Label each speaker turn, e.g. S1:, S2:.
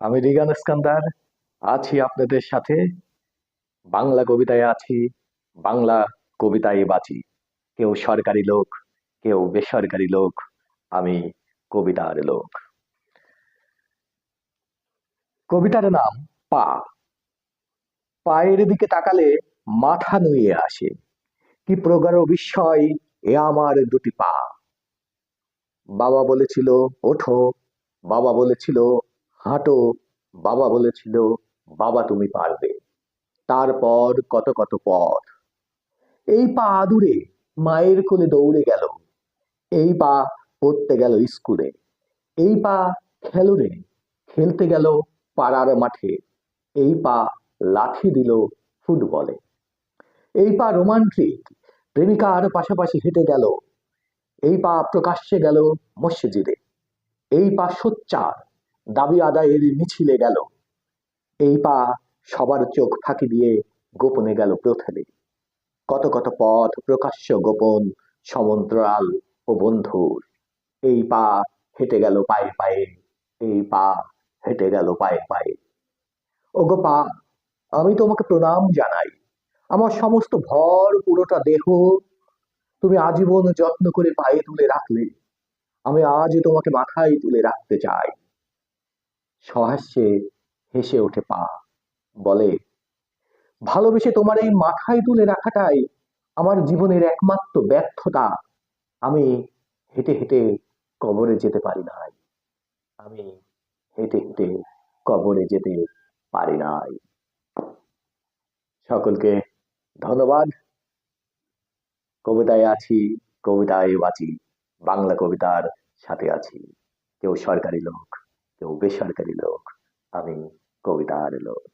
S1: আমি রিগান স্কান্দার আছি আপনাদের সাথে। বাংলা কবিতায় আছি, বাংলা কবিতায় বাঁচি কেউ সরকারি লোক, কেউ বেসরকারি লোক, আমি কবিতার লোক। কবিতার নাম পা। পায়ের দিকে তাকালে মাথা নুয়ে আসে। কি প্রগাঢ় বিস্ময়, এ আমার দুটি পা। বাবা বলেছিল, ওঠো। বাবা বলেছিল হাঁটো, বাবা বলেছিল, বাবা, তুমি পারবে। তারপর কত কত পথ। এই পা আদুরে মায়ের কোলে দৌড়ে গেল। এই পা পড়তে গেল স্কুলে। এই পা খেলুরে খেলতে গেল পাড়ার মাঠে। এই পা লাঠি দিল ফুটবলে। এই পা রোমান্টিক, প্রেমিকার পাশাপাশি হেঁটে গেল। এই পা প্রকাশ্যে গেল মসজিদে। এই পা সোচ্চার দাবি আদায়ের মিছিলে গেল। এই পা সবার চোখ ফাঁকি দিয়ে গোপনে গেল প্রথমে। কত কত পথ প্রকাশ্য গোপন, সমান্তরাল ও বন্ধুর। এই পা হেঁটে গেল পায়ে পায়ে, এই পা হেঁটে গেল পায়ে পায়ে। ওগো পা, আমি তোমাকে প্রণাম জানাই। আমার সমস্ত ভর, পুরোটা দেহ তুমি আজীবন যত্ন করে পায়ে তুলে রাখলে। আমি আজ তোমাকে মাথায় তুলে রাখতে চাই। সহাস্যে হেসে ওঠে পা। বলে, ভালোবেসে তোমার এই মাথায় তুলে রাখাটাই আমার জীবনের একমাত্র ব্যর্থতা। আমি হেঁটে হেঁটে কবরে যেতে পারি নাই। আমি হেঁটে হেঁটে কবরে যেতে পারি নাই। সকলকে ধন্যবাদ। কবিতায় আছি, কবিতায় বাঁচি, বাংলা কবিতার সাথে আছি। কেউ সরকারি লোক। কেউ বেসরকারি লোক আমি কবিতার লোক।